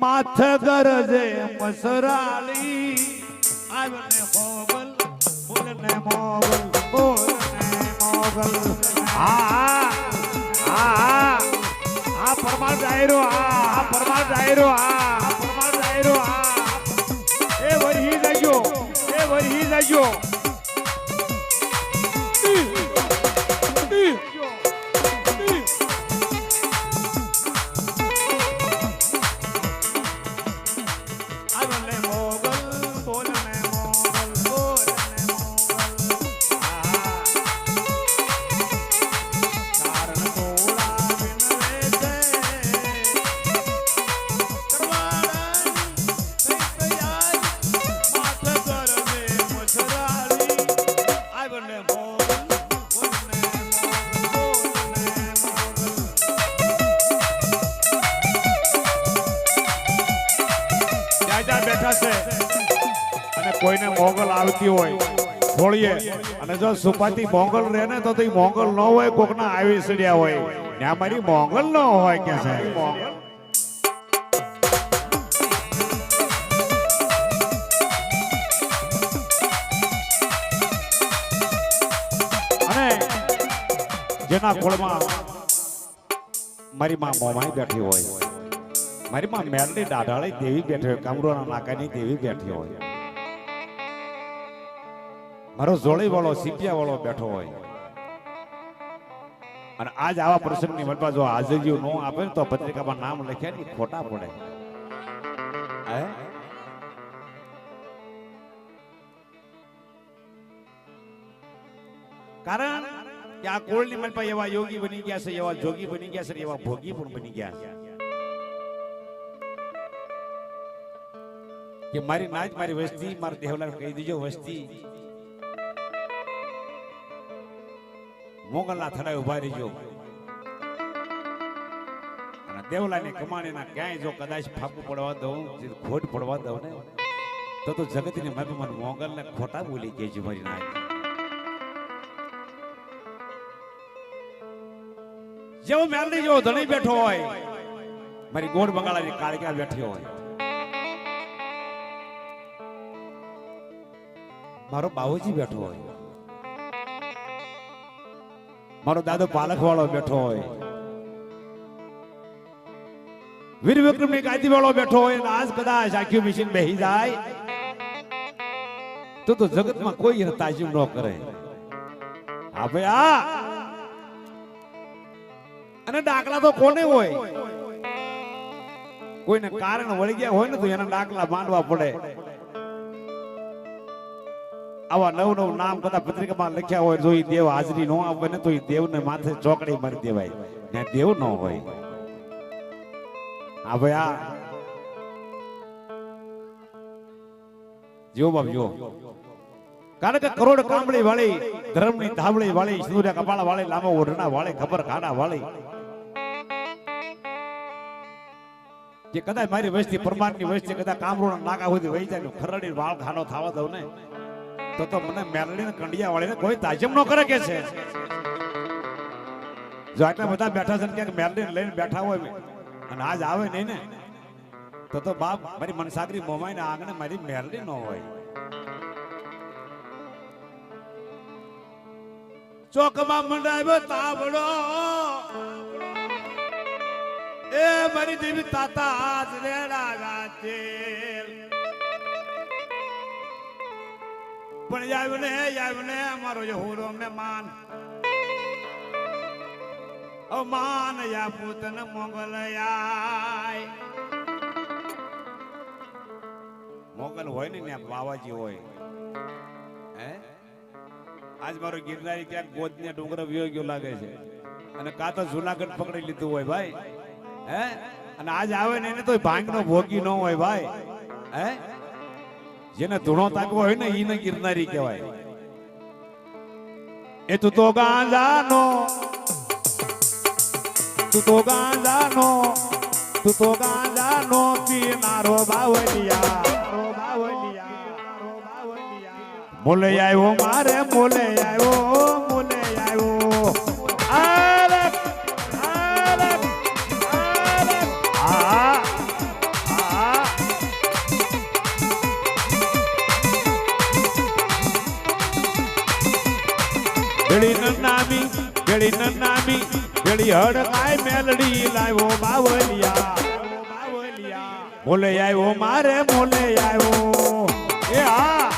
માથ ગરજે મસરાલી. આવને હોબલ બોલને મોગલ બોલને મોગલ. હા હા આ પરમાર ડાયરો આ પરમાર ડાયરો હા. આવને અને કોઈને મોગલ આવતી હોય ખોળીએ અને જો સુપાતી મોગલ રહે ને તો તે મોગલ ન હોય, કોકના આવી સડ્યા હોય. ત્યાં મારી મોગલ ન હોય કે છે. અને જેના ખોળમાં મારી માં મોમાઈ બેઠી હોય, મારી માં મેરડી દાઢાળી દેવી બેઠી હોય, કામરોના નાકાની દેવી બેઠી હોય. મારો જોડી વાળો, સીપિયા વાળો બેઠો હોય. અને આજ આવા પ્રસંગની મનમાં જો હાજરીઓ ન આપે ને તો પત્રિકામાં નામ લખ્યા ને ખોટા પડે. કારણ કે આ કોળની મનમાં એવા યોગી બની ગયા છે, એવા જોગી બની ગયા છે એવા ભોગી પણ બની ગયા છે. કે મારી નાચ મારી વસ્તી, મારા દેવલાલ કહી દીજો, વસ્તી મોગલના થડાય ઊભા રહીજો. અને દેવલાની કમાણીના ક્યાંય જો કદાચ ફાકું પડવા દઉં ખોટ પડવા દઉં ને, તો તો જગતની માફી મને મોગલને ખોટા બોલી કે છે મારી નાય જેવો મેલડી જેવો ધણી બેઠો હોય, મારી ગોળ બંગાળાની કાળિકા બેઠી હોય. મારો બાબુજી બેઠો હોય. મારો દાદો પાલખ વાળો બેઠો હોય. વીર વિક્રમની ગાદી વાળો બેઠો હોય આજ કદાચ આખી મશીન બેહી જાય, તો તો જગતમાં કોઈ તાજીમ ન કરે. હા ભાઈ આ અને ડાકલા તો કોને હોય? કોઈને કારણ વળી ગયા હોય ને તો એના ડાકલા માંડવા પડે. આવા નવ નવ નામ કદાચ પત્રિકામાં લખ્યા હોય ઈ દેવ હાજરી નો આવે ને તો ઈ દેવને માથે ચોકડી મારી દેવાય. ને દેવ ન હોય. હા ભાઈ આ જો બાપ જો કારણ કે કરોડ કામળી વાળી, ધર્મની ધાબળી વાળી, સૂર્ય કપાળ વાળી, લાંબા ઓઢણા વાળી, ખબર ખાના વાળી. કે કદાચ મારી વસ્તી પરમારની વસ્તી કદાચ કામરોના નાકા સુધી વહી જાય ખરડી વાળ ખાનો થવા દઉં ને. તો તો મને મેરડી કંડિયા વાળીને કોઈ તાજમ ન કરે કે છે? જો આટલા બધા બેઠા છે ક્યાંક મેરડી લઈને બેઠા હોય અને આજ આવે નહીં ને, તો તો બાપ, મારી મનસાગરી મોમાઈ ના આંગણે મારી મેરડી ન હોય. ચોકમાં મંડાવ્યો તાવડો. એ મારી દેવી તાતા આજ રેડા ગાતે પણ આવ્યું ને આવ્યું ને, અમારો યહૂરો મહેમાન ઓ માન. યા પૂતન મોગલ મોગલ હોય ને ત્યાં બાવાજી હોય. હે? આજ મારો ગિરનારી ક્યાંક ગોદને ડુંગર વ્યો ગયો લાગે છે. અને કાં તો જુનાગઢ પકડી લીધું હોય ભાઈ. હે? અને આજ આવે ને એને તો ભાંગનો ભોગી ન હોય ભાઈ. હે? જેને ધૂણો તાકવો હોય ને એને ગિરનારી કહેવાય. એ તું તો ગાંજાનો, તું તો ગાંજાનો, તું તો ગાંજાનો પીનારો બાવલિયા મોલે આવ્યો મારે, મોલે આવ્યો ભેળી નામી ભેળી હડકાય મેલડી લાવ્યો બાવલિયા. મોલે આવ્યો મારે મોલે આવ્યો એ હા